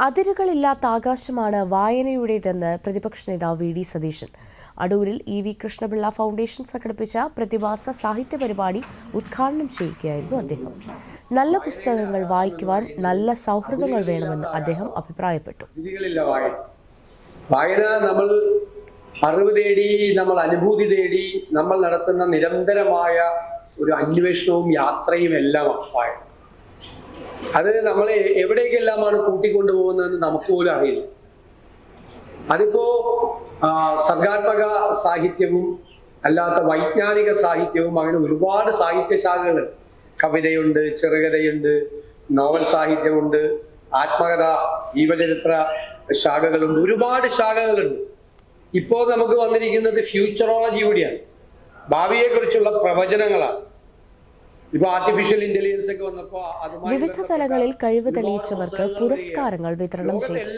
അതിരുകളില്ലാത്ത ആകാശമാണ് വായനയുടേതെന്ന് പ്രതിപക്ഷ നേതാവ് വി ഡി സതീശൻ. അടൂരിൽ ഇ വി കൃഷ്ണപിള്ള ഫൗണ്ടേഷൻ സംഘടിപ്പിച്ച പ്രതിമാസ സാഹിത്യ പരിപാടി ഉദ്ഘാടനം ചെയ്യുകയായിരുന്നു അദ്ദേഹം. നല്ല പുസ്തകങ്ങൾ വായിക്കുവാൻ നല്ല സൗഹൃദങ്ങൾ വേണമെന്ന് അദ്ദേഹം അഭിപ്രായപ്പെട്ടു. വായന നമ്മൾ അറിവ് തേടി നമ്മൾ അനുഭൂതി തേടി നമ്മൾ നടത്തുന്ന നിരന്തരമായ ഒരു അന്വേഷണവും യാത്രയും എല്ലാം വായന. അത് നമ്മളെ എവിടേക്കെല്ലാമാണ് കൂട്ടിക്കൊണ്ടുപോകുന്നതെന്ന് നമുക്ക് പോലും അറിയില്ല. അതിപ്പോ സർഗാത്മക സാഹിത്യവും അല്ലാത്ത വൈജ്ഞാനിക സാഹിത്യവും അങ്ങനെ ഒരുപാട് സാഹിത്യശാഖകളുണ്ട് കവിതയുണ്ട് ചെറുകഥയുണ്ട് നോവൽ സാഹിത്യമുണ്ട് ആത്മകഥ ജീവചരിത്ര ശാഖകളുണ്ട് ഒരുപാട് ശാഖകളുണ്ട്. ഇപ്പോൾ നമുക്ക് വന്നിരിക്കുന്നത് ഫ്യൂച്ചറോളജി കൂടിയാണ്. ഭാവിയെക്കുറിച്ചുള്ള പ്രവചനങ്ങളാണ്. വിവിധ തലങ്ങളിൽ കഴിവ് തെളിയിച്ചവർക്ക് പുരസ്കാരങ്ങൾ വിതരണം ചെയ്തു.